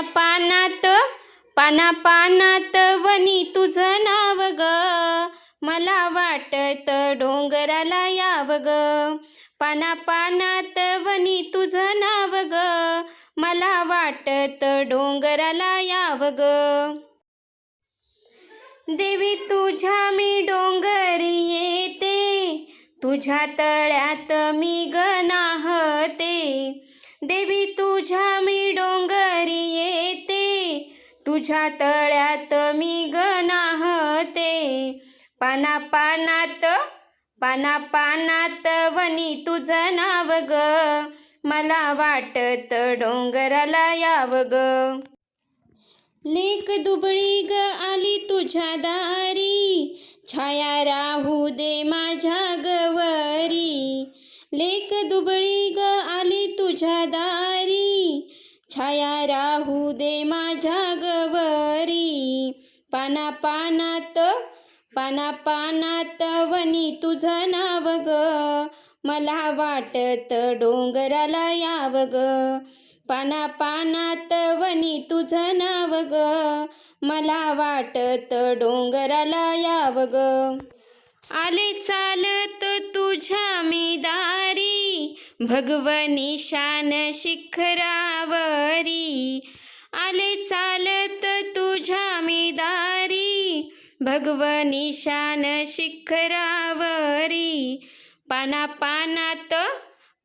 पानात पाना पानात वनी तुझं नाव ग. मला वाटत डोंगराला याव ग. पाना पानात वनी तुझं नाव ग. मला वाटत डोंगराला याव ग. देवी तुझ्या मी डोंगर येते. तुझ्या तळ्यात मी गनाहते. देवी तुझ्या मी डोंगरी तुझ्या तळ्यात मी गनाहते. पाना पानात पाना पानात वनी तुझं नाव ग. मला वाटत डोंगराला याव ग. लेक दुबळी ग आली तुझ्या दारी. छाया राहू दे माझ्या गवरी. लेक दुबळी ग आली तुझ्या दारी. छाया राहू दे माझ्या गवरी. पाना पानात पाना पानात वनी तुझं नाव ग. मला वाटत डोंगराला याव ग. पाना पानात वनी तुझं नाव ग. मला वाटत डोंगराला याव ग. आले चालत तुझ्या मी दारी. भगवनी शान शिखरा. घरी आले चालत तुझ्या मी दारी भगवनी शान शिखरावरी. पाना पानात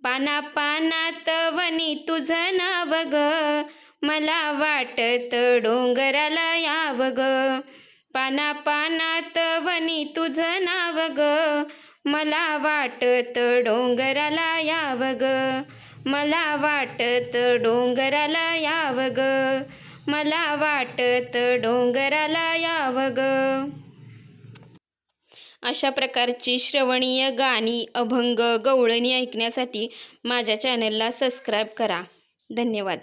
पाना पानात वनी तुझं नाव ग. मला वाटत डोंगराला याव ग. पाना पानात वनी तुझं नाव ग. मला वाटत डोंगराला याव ग. मला वाटत डोंगराला याव ग. मला वाटत डोंगराला याव ग. अशा प्रकारची श्रवणीय गाणी अभंग गवळणी ऐकण्यासाठी माझ्या चॅनलला सबस्क्राईब करा. धन्यवाद.